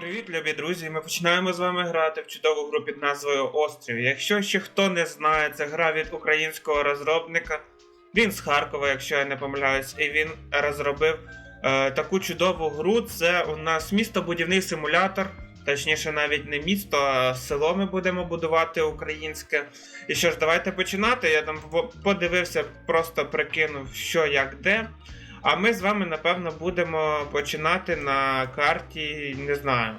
Привіт, любі друзі! Ми починаємо з вами грати в чудову гру під назвою Острів. Якщо ще хто не знає, це гра від українського розробника. Він з Харкова, якщо я не помиляюсь, і він розробив е, таку чудову гру. Це у нас містобудівний симулятор. Точніше, навіть не місто, а село ми будемо будувати українське. І що ж, давайте починати. Я там подивився, просто прикинув, що як де. А ми з вами, напевно, будемо починати на карті, не знаю.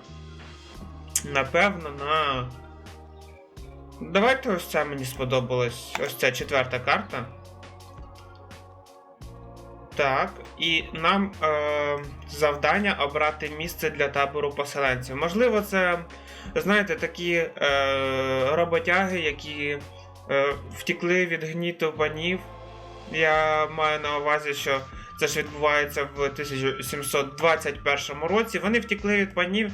Напевно, на. Давайте ось це мені сподобалось. Ось ця четверта карта. Так, і нам е, завдання обрати місце для табору поселенців. Можливо, це, знаєте, такі е, роботяги, які е, втікли від гніту панів. Я маю на увазі, що це ж відбувається в 1721 році. Вони втекли від панів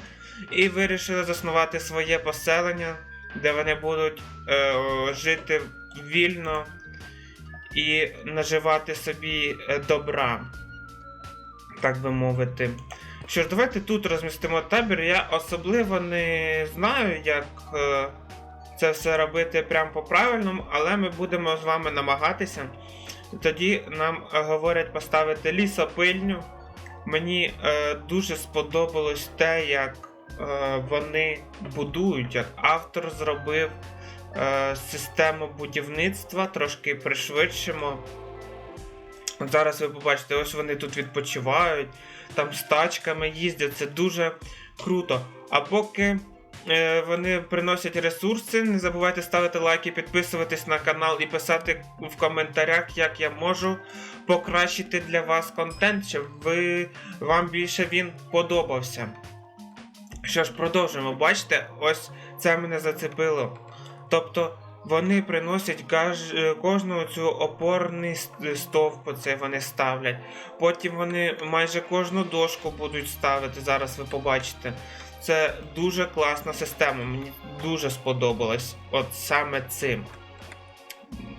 і вирішили заснувати своє поселення, де вони будуть е, жити вільно і наживати собі е, добра, так би мовити. Що ж, давайте тут розмістимо табір. Я особливо не знаю, як е, це все робити прямо по правильному, але ми будемо з вами намагатися. Тоді нам е, говорять поставити лісопильню. Мені е, дуже сподобалось те, як е, вони будують, як автор зробив е, систему будівництва, трошки пришвидшимо. Зараз ви побачите, ось вони тут відпочивають, там з тачками їздять, це дуже круто. А поки вони приносять ресурси, не забувайте ставити лайки, підписуватись на канал і писати в коментарях, як я можу покращити для вас контент, щоб ви, вам більше він подобався. Що ж, продовжуємо. Бачите, ось це мене зацепило. Тобто вони приносять е, кожну цю опорний стовп, оце вони ставлять. Потім вони майже кожну дошку будуть ставити. Зараз ви побачите. Це дуже класна система. Мені дуже сподобалось. От саме цим.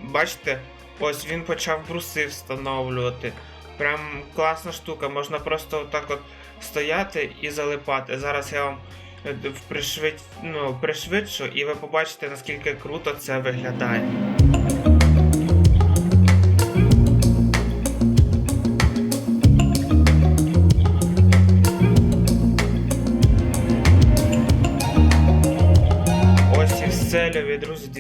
Бачите, ось він почав бруси встановлювати. Прям класна штука, можна просто так от стояти і залипати. Зараз я вам е, пришвид... ну, пришвидшу, і ви побачите, наскільки круто це виглядає.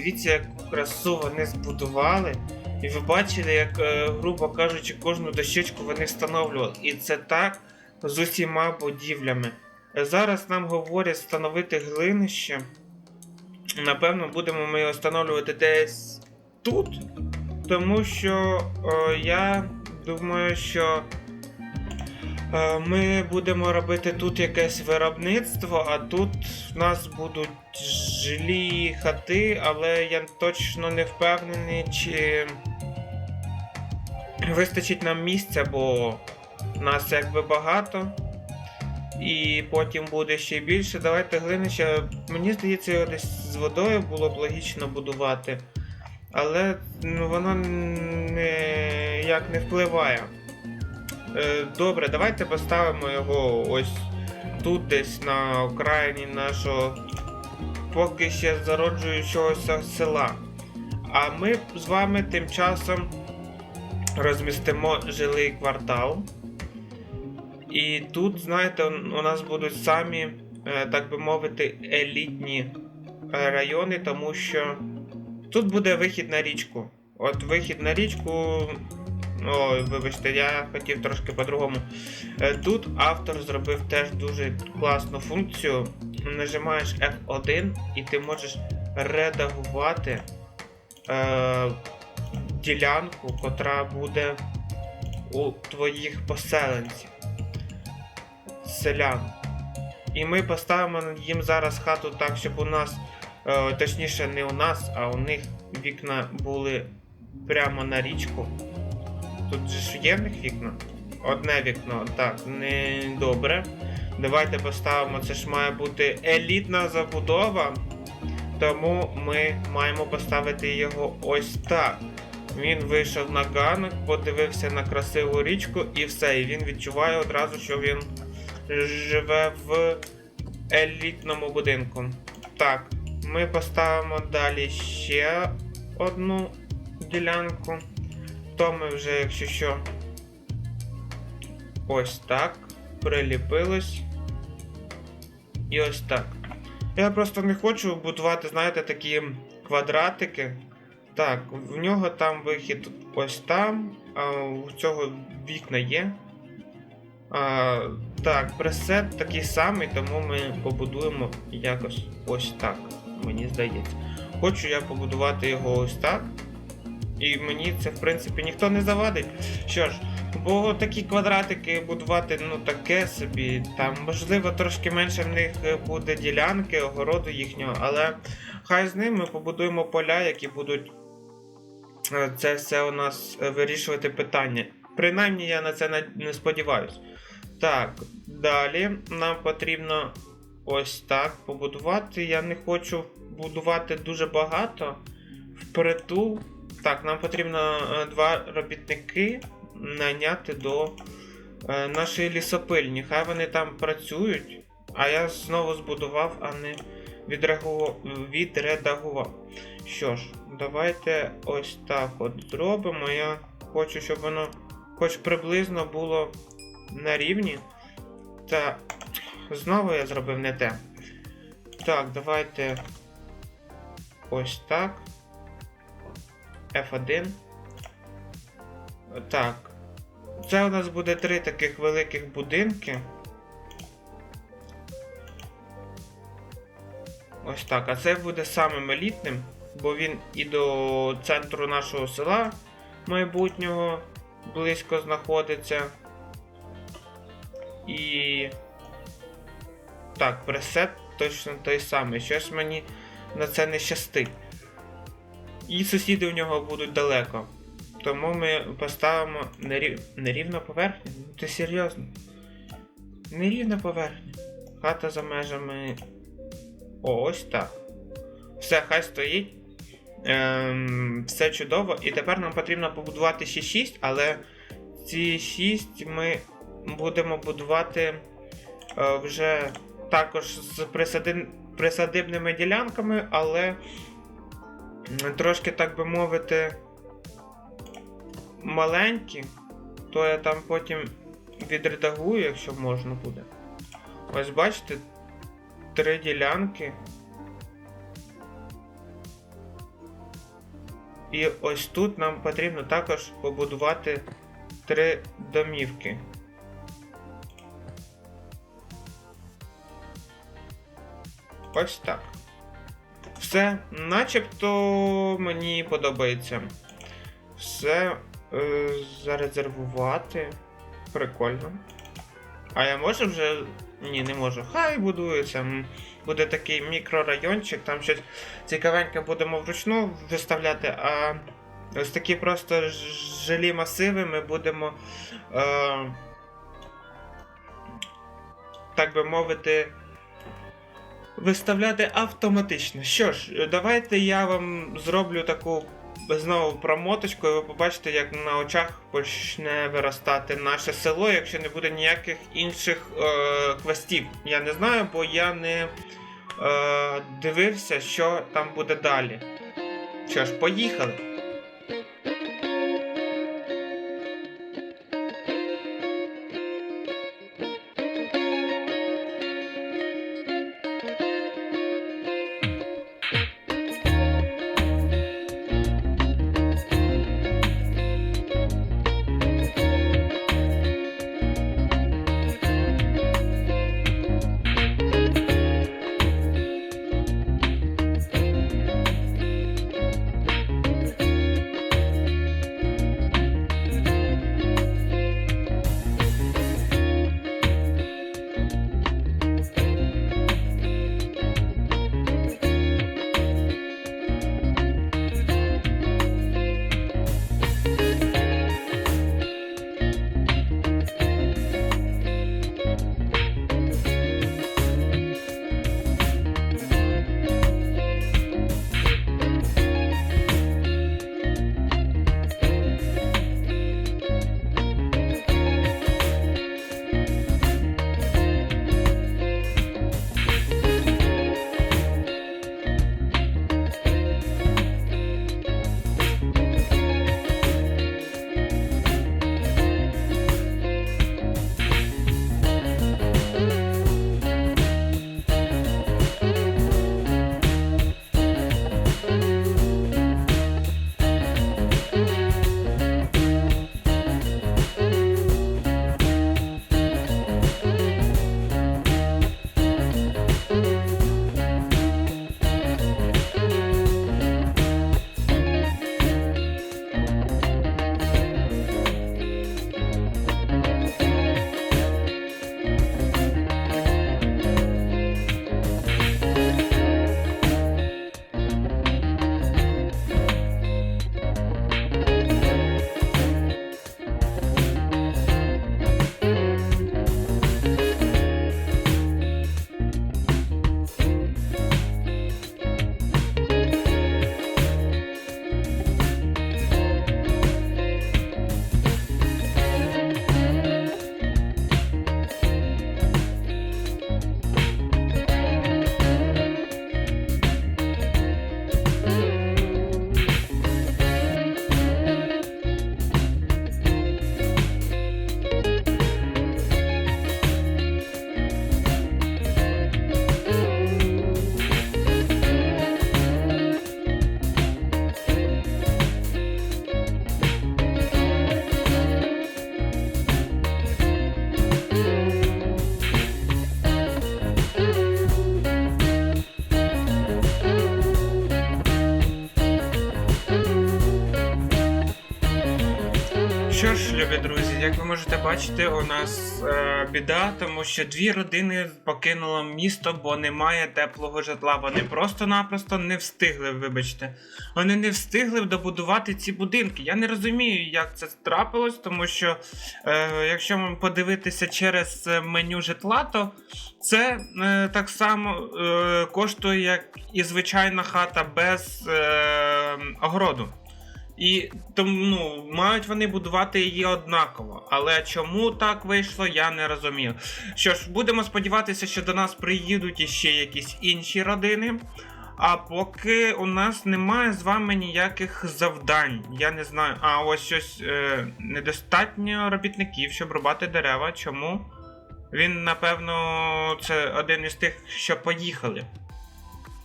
Дивіться, яку красу вони збудували. І ви бачили, як, е, грубо кажучи, кожну дощечку вони встановлювали. І це так з усіма будівлями. Е, Зараз нам говорять встановити глинище. Напевно, будемо ми його встановлювати десь тут. Тому що о, я думаю, що е, ми будемо робити тут якесь виробництво, а тут в нас будуть жилі хати, але я точно не впевнений, чи вистачить нам місця, бо нас якби багато. І потім буде ще більше. Давайте глинище. Мені здається, його десь з водою було б логічно будувати. Але ну, воно ніяк не впливає. Е, добре, давайте поставимо його ось тут, десь на окраїні нашого поки ще зароджуючогося села. А ми з вами тим часом розмістимо жилий квартал. І тут, знаєте, у нас будуть самі, е, так би мовити, елітні райони, тому що тут буде вихід на річку. От вихід на річку. Ой, вибачте, я хотів трошки по-другому. Е, Тут автор зробив теж дуже класну функцію. Нажимаєш F1 і ти можеш редагувати е, ділянку, котра буде у твоїх поселенців селян. І ми поставимо їм зараз хату так, щоб у нас, е, точніше, не у нас, а у них вікна були прямо на річку. Тут ж є в них вікна? Одне вікно, так, не добре. Давайте поставимо, це ж має бути елітна забудова. Тому ми маємо поставити його ось так. Він вийшов на ганок, подивився на красиву річку і все. І він відчуває одразу, що він живе в елітному будинку. Так, ми поставимо далі ще одну ділянку. То ми вже, якщо що, ось так. Приліпилось. І ось так. Я просто не хочу будувати, знаєте, такі квадратики. Так, в нього там вихід ось там. А у цього вікна є. А, Так, пресет такий самий, тому ми побудуємо якось ось так. Мені здається. Хочу я побудувати його ось так. І мені це, в принципі, ніхто не завадить. Що ж, бо такі квадратики будувати, ну таке собі. Там, можливо, трошки менше в них буде ділянки, огороду їхнього, але хай з ним ми побудуємо поля, які будуть е, це все у нас е, вирішувати питання. Принаймні я на це не- сподіваюсь. Так, далі нам потрібно ось так побудувати. Я не хочу будувати дуже багато впритул. Так, нам потрібно е, два робітники найняти до е, нашої лісопильні. Хай вони там працюють, а я знову збудував, а не відредагував. Що ж, давайте ось так от зробимо. Я хочу, щоб воно хоч приблизно було на рівні. Та знову я зробив не те. Так, давайте ось так. F1. Так. Це у нас буде три таких великих будинки. Ось так. А це буде самим елітним, бо він і до центру нашого села майбутнього близько знаходиться. І. Так, пресет точно той самий. Щось мені на це не щастить. І сусіди у нього будуть далеко. Тому ми поставимо нерів... нерівну поверхню. Ти серйозно? Нерівна поверхня. Хата за межами. О, ось так. Все, хай стоїть. Ем, все чудово. І тепер нам потрібно побудувати ще 6, але ці 6 ми будемо будувати е, вже також з присади... присадибними ділянками, але трошки, так би мовити, маленькі, то я там потім відредагую, якщо можна буде. Ось бачите, три ділянки. І ось тут нам потрібно також побудувати три домівки. Ось так. Все, начебто мені подобається. Все е, зарезервувати. Прикольно. А я можу вже. Ні, не можу. Хай будується. Буде такий мікрорайончик, там щось цікавеньке будемо вручну виставляти, а ось такі просто жилі масиви ми будемо. Е, так би мовити. Виставляти автоматично. Що ж, давайте я вам зроблю таку знову промоточку, і ви побачите, як на очах почне виростати наше село, якщо не буде ніяких інших е, квестів. Я не знаю, бо я не е, дивився, що там буде далі. Що ж, поїхали. Любі друзі. Як ви можете бачити, у нас е, біда, тому що дві родини покинуло місто, бо немає теплого житла. Вони просто-напросто не встигли, вибачте. Вони не встигли добудувати ці будинки. Я не розумію, як це трапилось, тому що е, якщо подивитися через е, меню житла, то це е, так само е, коштує, як і звичайна хата без е, огороду. І тому ну, мають вони будувати її однаково. Але чому так вийшло, я не розумію. Що ж, будемо сподіватися, що до нас приїдуть іще якісь інші родини. А поки у нас немає з вами ніяких завдань. Я не знаю. А ось щось е, недостатньо робітників, щоб рубати дерева. Чому? Він, напевно, це один із тих, що поїхали.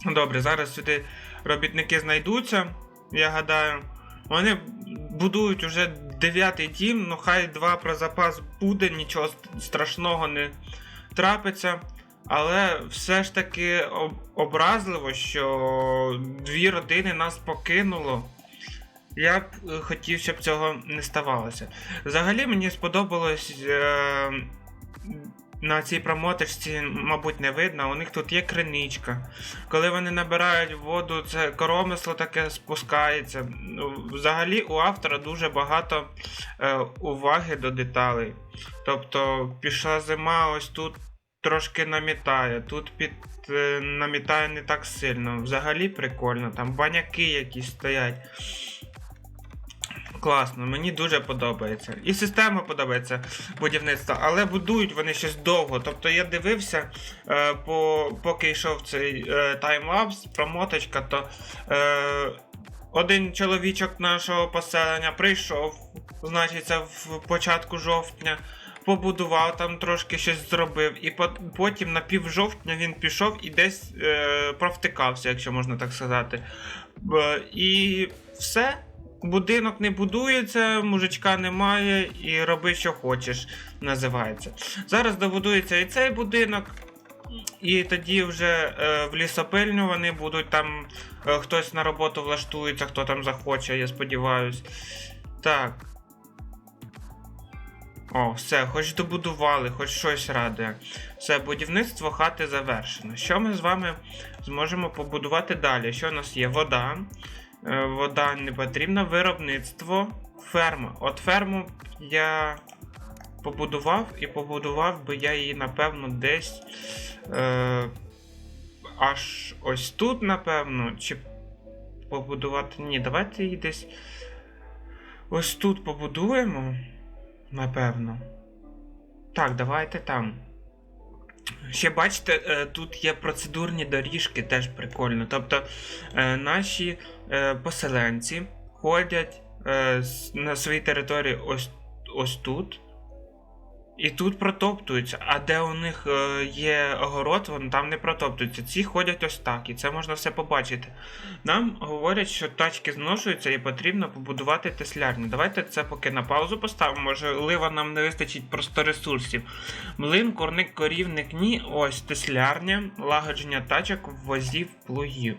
Добре, зараз сюди робітники знайдуться, я гадаю. Вони будують уже дев'ятий дім, ну хай два про запас буде, нічого страшного не трапиться. Але все ж таки образливо, що дві родини нас покинуло. Я б е, хотів, щоб цього не ставалося. Взагалі мені сподобалось е, на цій промоточці, мабуть, не видно. У них тут є криничка. Коли вони набирають воду, це коромисло таке спускається. Взагалі у автора дуже багато е, уваги до деталей. Тобто пішла зима, ось тут трошки намітає, тут під е, намітає не так сильно. Взагалі прикольно, там баняки якісь стоять. Класно, мені дуже подобається. І система подобається будівництва, але будують вони щось довго. Тобто я дивився, е, по, поки йшов цей е, таймлапс, промоточка, то е, один чоловічок нашого поселення прийшов, значиться, в початку жовтня, побудував там трошки щось зробив, і потім на пів жовтня він пішов і десь е, провтикався, якщо можна так сказати. Е, і все. Будинок не будується, мужичка немає, і роби, що хочеш, називається. Зараз добудується і цей будинок, і тоді вже е, в лісопильню вони будуть там. Е, хтось на роботу влаштується, хто там захоче, я сподіваюсь. Так. О, все, хоч добудували, хоч щось радує. Все, будівництво хати завершено. Що ми з вами зможемо побудувати далі? Що у нас є? Вода. Е, Вода не потрібна. Виробництво. Ферма. От ферму я побудував і побудував би я її, напевно, десь. Е, аж ось тут, напевно. Чи побудувати. Ні, давайте її десь. Ось тут побудуємо. Напевно. Так, давайте там. Ще бачите, е, тут є процедурні доріжки, теж прикольно. Тобто е, наші поселенці ходять е, на своїй території ось, ось тут. І тут протоптуються. А де у них е, є огород, вони там не протоптуються. Ці ходять ось так, і це можна все побачити. Нам говорять, що тачки зношуються і потрібно побудувати теслярню. Давайте це поки на паузу поставимо. Можливо, нам не вистачить просто ресурсів. Млин, курник, корівник, ні. Ось теслярня, лагодження тачок, возів, плугів.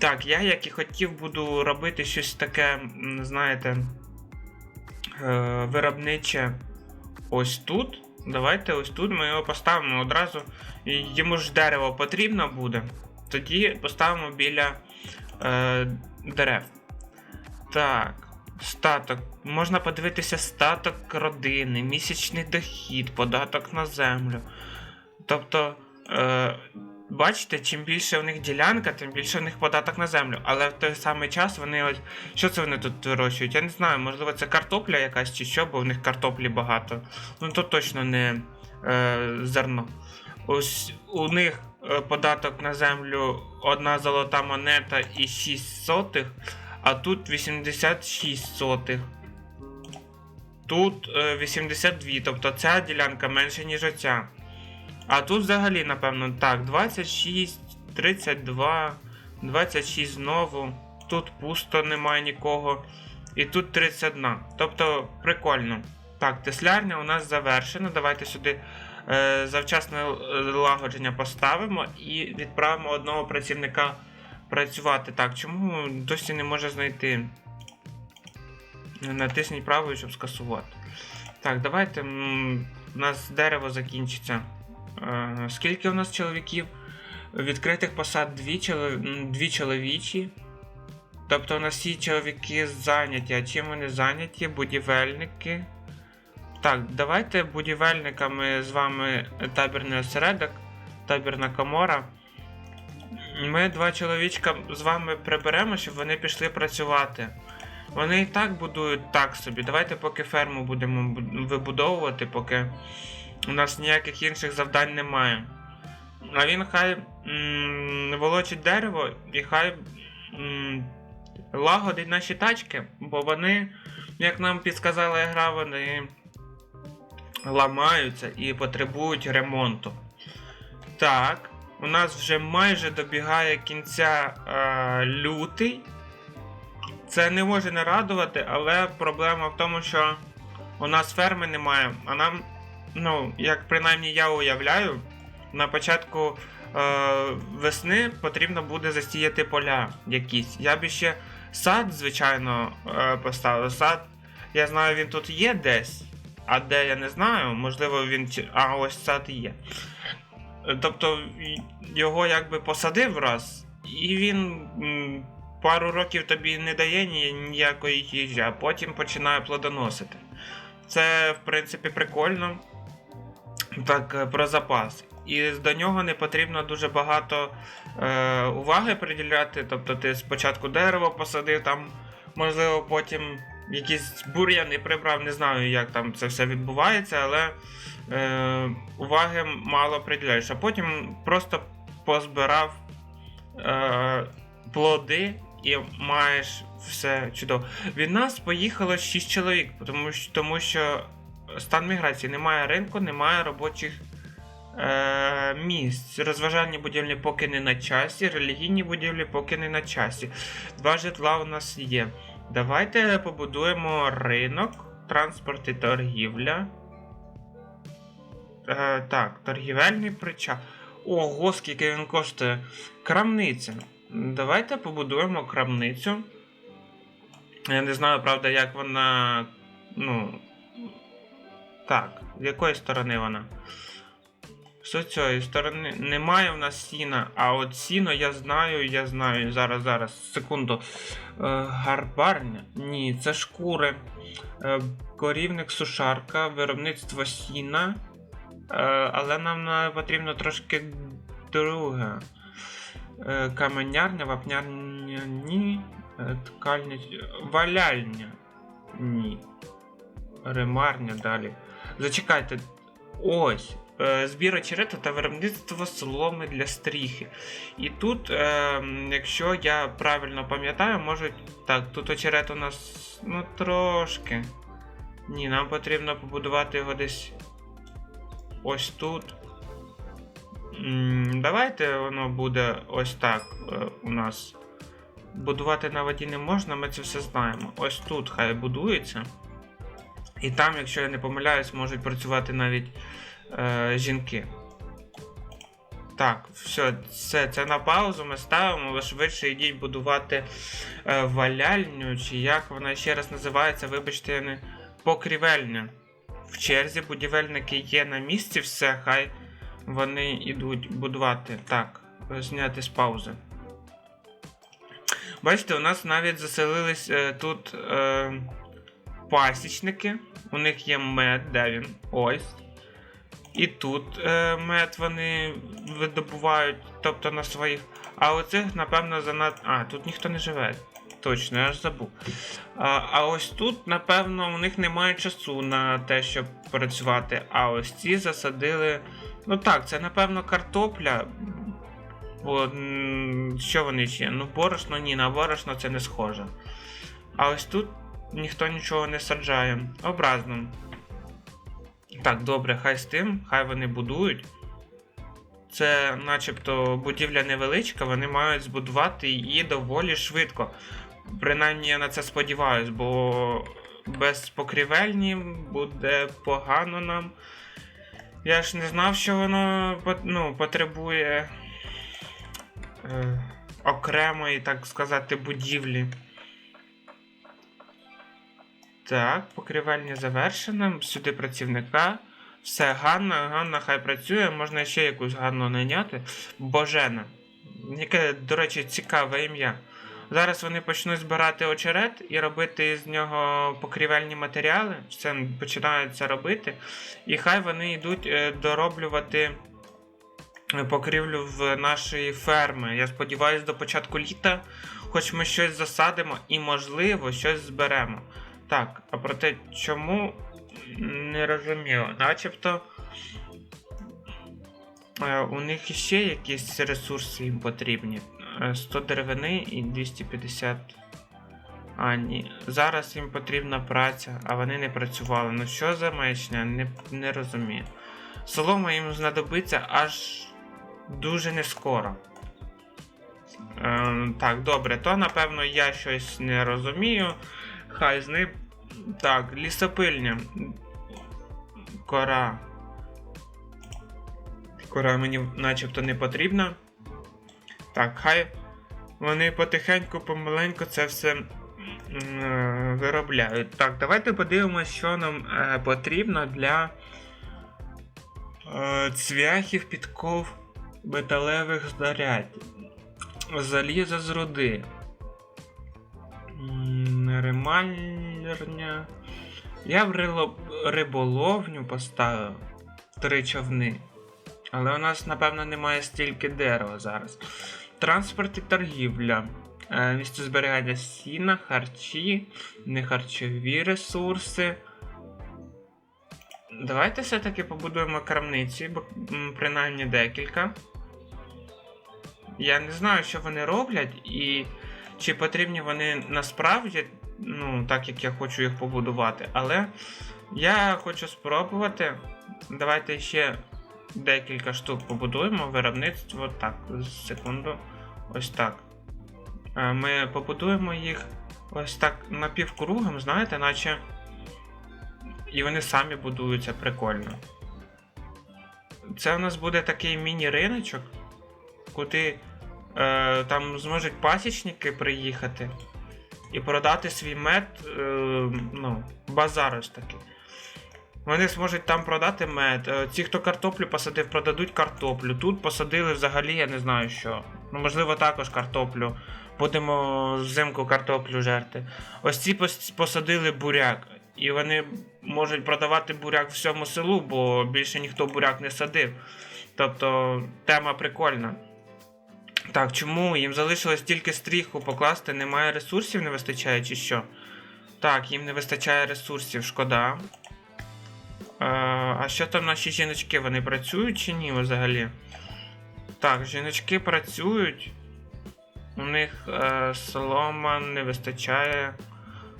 Так, я, як і хотів, буду робити щось таке, знаєте, е, виробниче ось тут. Давайте ось тут ми його поставимо одразу. Йому ж дерево потрібно буде. Тоді поставимо біля е, дерев. Так. Статок. Можна подивитися статок родини, місячний дохід, податок на землю. Тобто, е, бачите, чим більше у них ділянка, тим більше у них податок на землю. Але в той самий час вони ось. Що це вони тут вирощують? Я не знаю, можливо, це картопля якась чи що, бо в них картоплі багато. Ну то точно не е, зерно. Ось у них е, податок на землю одна золота монета і 6 сотих, а тут 86 сотих. Тут е, 82, тобто ця ділянка менше, ніж оця. А тут взагалі, напевно, так, 26, 32, 26 знову. Тут пусто немає нікого. І тут 31. Тобто прикольно. Так, теслярня у нас завершена. Давайте сюди е, завчасне лагодження поставимо і відправимо одного працівника працювати. Так, чому досі не може знайти? Натисніть правою, щоб скасувати. Так, давайте. У нас дерево закінчиться. Е, скільки у нас чоловіків? Відкритих посад дві, чоло- дві чоловічі. Тобто у нас всі чоловіки зайняті. А чим вони зайняті? Будівельники. Так, давайте будівельниками з вами табірний осередок, табірна комора. Ми два чоловічка з вами приберемо, щоб вони пішли працювати. Вони і так будують так собі. Давайте поки ферму будемо вибудовувати, поки у нас ніяких інших завдань немає. А він хай м- волочить дерево і хай м- лагодить наші тачки, бо вони, як нам підсказала гра, вони ламаються і потребують ремонту. Так, у нас вже майже добігає кінця е, лютий. Це не може не радувати, але проблема в тому, що у нас ферми немає. А нам, ну, як принаймні я уявляю, на початку е, весни потрібно буде засіяти поля якісь. Я б ще сад, звичайно, е, поставив. Сад, я знаю, він тут є десь. А де я не знаю, можливо, він. А ось сад є. Тобто його якби посадив раз, і він м, пару років тобі не дає ніякої їжі, а потім починає плодоносити. Це, в принципі, прикольно. Так, е, про запас. І до нього не потрібно дуже багато е, уваги приділяти. Тобто ти спочатку дерево посадив, там, можливо, потім якісь бур'яни прибрав, не знаю, як там це все відбувається, але е, уваги мало приділяєш. А потім просто позбирав е, плоди і маєш все чудово. Від нас поїхало 6 чоловік, тому що, тому що стан міграції немає ринку, немає робочих е, місць. Розважальні будівлі поки не на часі, релігійні будівлі поки не на часі. Два житла у нас є. Давайте побудуємо ринок, транспорт і торгівля. Е, так, торгівельний причал. Ого, скільки він коштує. Крамниця. Давайте побудуємо крамницю. Я не знаю, правда, як вона. Ну. Так, з якої сторони вона? З цієї сторони немає в нас сіна, а от сіно я знаю, я знаю. Зараз, зараз, секунду. Е, гарбарня? Ні, це шкури. Е, корівник сушарка, виробництво сіна. Е, але нам потрібно трошки друге. Каменярня, вапнярня, ні. Ткальня, валяльня. Ні. Ремарня далі. Зачекайте. Ось. Е, Збір очерету та виробництво соломи для стріхи. І тут, е, якщо я правильно пам'ятаю, можуть. Так, тут очерет у нас ну трошки. Ні, нам потрібно побудувати його десь ось тут. Давайте воно буде ось так е, у нас. Будувати на воді не можна, ми це все знаємо. Ось тут хай будується. І там, якщо я не помиляюсь, можуть працювати навіть е, жінки. Так, все, це, це на паузу ми ставимо, ви швидше йдіть будувати е, валяльню, чи як вона ще раз називається, вибачте, не покрівельня. В черзі будівельники є на місці, все, хай вони йдуть будувати. Так, зняти з паузи. Бачите, у нас навіть заселились е, тут е, пасічники. У них є мед, де він? Ось. І тут е, мед вони видобувають, тобто на своїх. А оцих, напевно, занадто. А, тут ніхто не живе. Точно, я ж забув. А, а ось тут, напевно, у них немає часу на те, щоб працювати. А ось ці засадили. Ну так, це напевно картопля. Бо що вони ще? Ну, борошно ні, на борошно це не схоже. А ось тут ніхто нічого не саджає. Образно. Так, добре, хай з тим, хай вони будують. Це начебто будівля невеличка, вони мають збудувати її доволі швидко. Принаймні я на це сподіваюсь, бо без покрівельні буде погано нам. Я ж не знав, що воно ну, потребує е, окремої, так сказати, будівлі. Так, покривальня завершена. Сюди працівника. Все, Ганна, Ганна хай працює, можна ще якусь Ганну найняти. Божена. Яке, до речі, цікаве ім'я. Зараз вони почнуть збирати очерет і робити з нього покрівельні матеріали. Це починають це робити. І хай вони йдуть е, дороблювати е, покрівлю в нашої ферми. Я сподіваюся, до початку літа, хоч ми щось засадимо і, можливо, щось зберемо. Так, а про те, чому не розуміло. Начебто е, у них іще якісь ресурси їм потрібні. Е, 100 деревини і 250. А, ні. Зараз їм потрібна праця, а вони не працювали. Ну що за маячня? Не, не розумію. Солома їм знадобиться аж дуже не скоро. Е, так, добре, то напевно я щось не розумію. Хай з ним. Так, лісопильня. Кора. Кора мені начебто не потрібна. Так, хай вони потихеньку, помаленьку це все е, виробляють. Так, давайте подивимося, що нам е, потрібно для е, цвяхів, підков металевих знарядь. Залізо з руди. Ремальня. Я в рило- риболовню поставив три човни. Але у нас, напевно, немає стільки дерева зараз. Транспорт і торгівля. Е, Місце зберігання сіна, харчі, нехарчові ресурси. Давайте все-таки побудуємо крамниці, бо принаймні декілька. Я не знаю, що вони роблять, і чи потрібні вони насправді, ну, так як я хочу їх побудувати. Але я хочу спробувати. Давайте ще декілька штук побудуємо. Виробництво. Так, секунду. Ось так. Е, Ми побудуємо їх ось так напівкругом, знаєте, наче. І вони самі будуються прикольно. Це у нас буде такий міні-риночок, куди е, там зможуть пасічники приїхати і продати свій мед. Е, ну, базар ось такий. Вони зможуть там продати мед. Е, Ті, хто картоплю посадив, продадуть картоплю. Тут посадили взагалі, я не знаю що. Ну, можливо, також картоплю. Будемо взимку картоплю жерти. Ось ці посадили буряк. І вони можуть продавати буряк всьому селу, бо більше ніхто буряк не садив. Тобто тема прикольна. Так, чому? Їм залишилось тільки стріху покласти, немає ресурсів, не вистачає чи що? Так, їм не вистачає ресурсів, шкода. Е, а що там наші жіночки? Вони працюють чи ні взагалі? Так, жіночки працюють. У них е, солома не вистачає.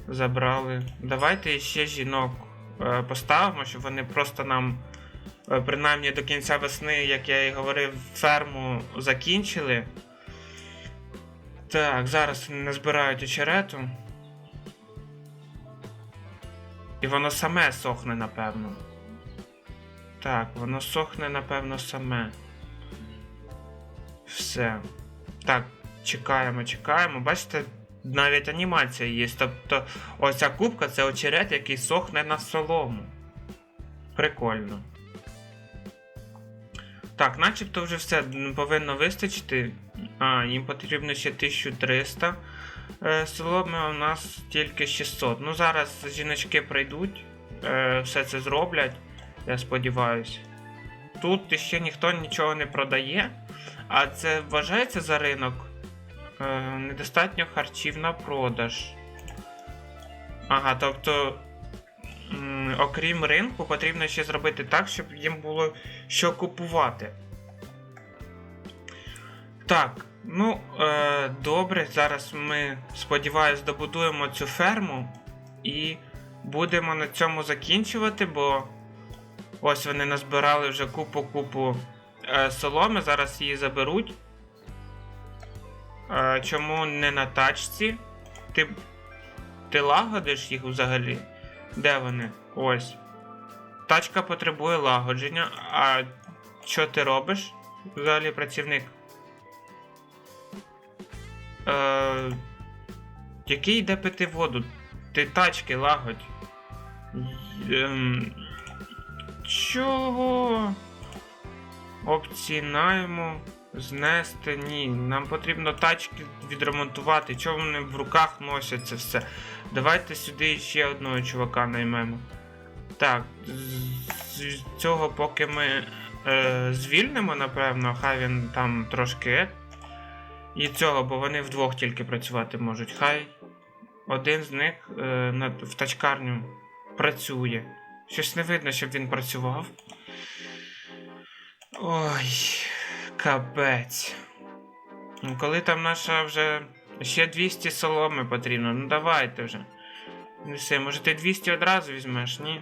Забрали. Давайте ще жінок е, поставимо, щоб вони просто нам, принаймні до кінця весни, як я і говорив, ферму закінчили. Так, зараз вони назбирають очерету. І воно саме сохне, напевно. Так, воно сохне, напевно, саме. Все. Так, чекаємо, чекаємо. Бачите, навіть анімація є. Тобто, оця кубка це очерет, який сохне на солому. Прикольно. Так, начебто вже все повинно вистачити. А, їм потрібно ще 1300 е, соломи, у нас тільки 600. Ну, зараз жіночки прийдуть, е, все це зроблять, я сподіваюся. Тут ще ніхто нічого не продає, а це вважається за ринок. Е, недостатньо харчів на продаж. Ага, тобто, окрім ринку, потрібно ще зробити так, щоб їм було що купувати. Так, ну, е, добре, зараз ми, сподіваюсь, добудуємо цю ферму і будемо на цьому закінчувати, бо ось вони назбирали вже купу-купу е, соломи, зараз її заберуть. Е, чому не на тачці? Ти, ти лагодиш їх взагалі? Де вони? Ось. Тачка потребує лагодження. А що ти робиш? Взагалі працівник? Е, який йде пити воду? Ти тачки лагодь. Ем, чого? Опції. Знести. Ні. Нам потрібно тачки відремонтувати. Чого вони в руках носять це все? Давайте сюди ще одного чувака наймемо. Так, з цього поки ми е, звільнимо, напевно, хай він там трошки. І цього, бо вони вдвох тільки працювати можуть. Хай один з них е, на, в тачкарню працює. Щось не видно, щоб він працював. Ой, капець. Ну, Коли там наша вже ще 200 соломи потрібно, ну давайте вже. Неси, може ти 200 одразу візьмеш, ні?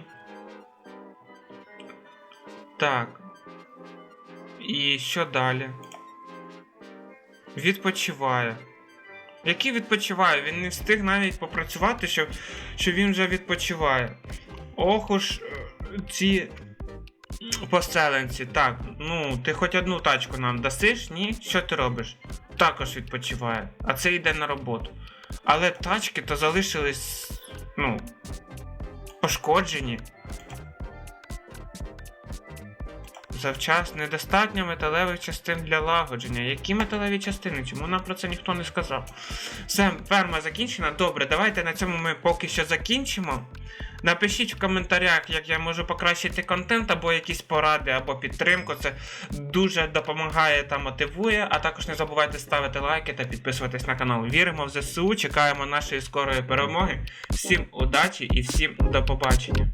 Так. І що далі? Відпочиває. Який відпочиває? Він не встиг навіть попрацювати, що, що він вже відпочиває. Ох уж е, ці поселенці. Так, ну, ти хоч одну тачку нам дасиш, ні? Що ти робиш? Також відпочиває. А це йде на роботу. Але тачки то залишились, ну, пошкоджені. Завчас недостатньо металевих частин для лагодження. Які металеві частини? Чому нам про це ніхто не сказав? Все, ферма закінчена. Добре, давайте на цьому ми поки що закінчимо. Напишіть в коментарях, як я можу покращити контент, або якісь поради, або підтримку. Це дуже допомагає та мотивує. А також не забувайте ставити лайки та підписуватись на канал. Віримо в ЗСУ, чекаємо нашої скорої перемоги. Всім удачі і всім до побачення.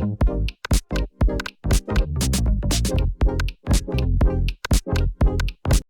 Thank you.